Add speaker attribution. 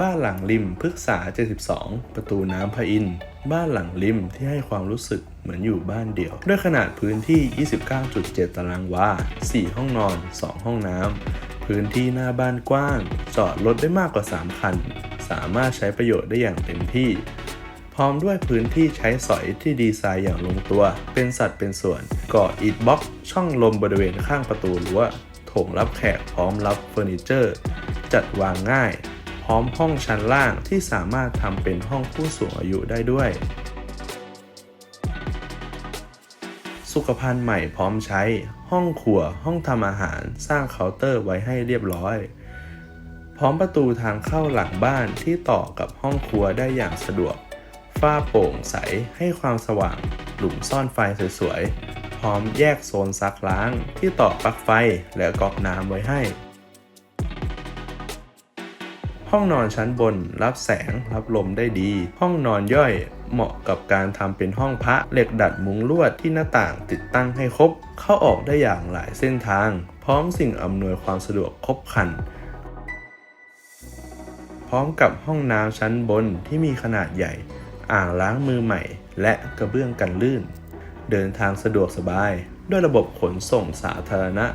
Speaker 1: บ้านหลังริมพฤกษา 72 ประตูน้ำพระอินทร์บ้านหลังริมที่ให้ความรู้สึกเหมือนอยู่บ้านเดี่ยว ด้วยขนาดพื้นที่ 29.7 ตารางวา 4 ห้องนอน 2 ห้องน้ำ พื้นที่หน้าบ้านกว้าง จอดรถได้มากกว่า 3 คัน สามารถใช้ประโยชน์ได้อย่างเต็มที่ พร้อมด้วยพื้นที่ใช้สอยที่ดีไซน์อย่างลงตัว เป็นสัดเป็นส่วน ก่ออิฐบล็อก ช่องลมบริเวณข้างประตูรั้วโถงรับแขกพร้อมรับเฟอร์นิเจอร์ จัดวางง่าย พร้อมห้องชั้นล่างที่สามารถทำเป็นห้องผู้สูงอายุได้ด้วย สุขภัณฑ์ใหม่พร้อมใช้ ห้องครัว ห้องทำอาหาร สร้างเคาน์เตอร์ไว้ให้เรียบร้อย พร้อมประตูทางเข้าหลังบ้านที่ต่อกับห้องครัวได้อย่างสะดวก ฝ้าโปร่งใสให้ความสว่าง หลุมซ่อนไฟสวยๆ พร้อมแยกโซนซักล้างที่ต่อปลั๊กไฟและก๊อกน้ำไว้ให้ ห้องนอนชั้นบน รับแสงรับลมได้ดี ห้องนอนย่อยเหมาะกับการทำเป็นห้องพระเหล็กดัดมุงลวดที่หน้าต่างติดตั้งให้ครบ เข้าออกได้อย่างหลายเส้นทาง พร้อมสิ่งอำนวยความสะดวกครบครัน พร้อมกับห้องน้ำชั้นบนที่มีขนาดใหญ่ อ่างล้างมือใหม่ และกระเบื้องกันลื่น เดินทางสะดวกสบาย ด้วยระบบขนส่งสาธารณะ